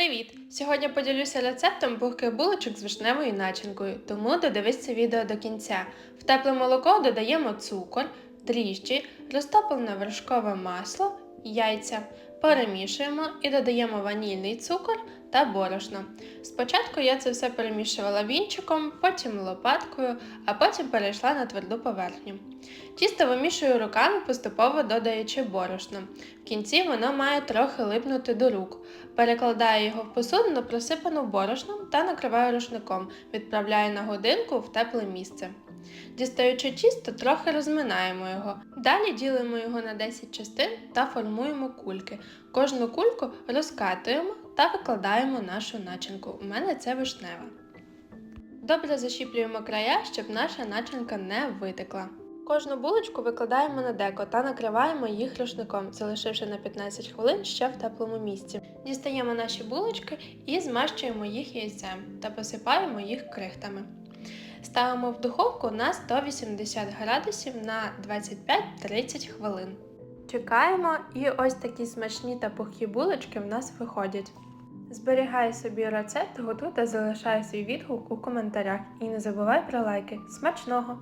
Привіт! Сьогодні поділюся рецептом пухких булочок з вишневою начинкою, тому додивись це відео до кінця. В тепле молоко додаємо цукор, дріжджі, розтоплене вершкове масло, яйця. Перемішуємо і додаємо ванільний цукор та борошно. Спочатку я це все перемішувала вінчиком, потім лопаткою, а потім перейшла на тверду поверхню. Тісто вимішую руками, поступово додаючи борошно. В кінці воно має трохи липнути до рук. Перекладаю його в посудину, просипану борошном та накриваю рушником, відправляю на годинку в тепле місце. Дістаючи тісто, трохи розминаємо його. Далі ділимо його на 10 частин та формуємо кульки. Кожну кульку розкатуємо та викладаємо нашу начинку. У мене це вишнева. Добре защіплюємо края, щоб наша начинка не витекла. Кожну булочку викладаємо на деко та накриваємо їх рушником, залишивши на 15 хвилин ще в теплому місці. Дістаємо наші булочки і змащуємо їх яйцем та посипаємо їх крихтами. Ставимо в духовку на 180 градусів на 25-30 хвилин. Чекаємо, і ось такі смачні та пухкі булочки в нас виходять. Зберігай собі рецепт, готуй та залишай свій відгук у коментарях. І не забувай про лайки. Смачного!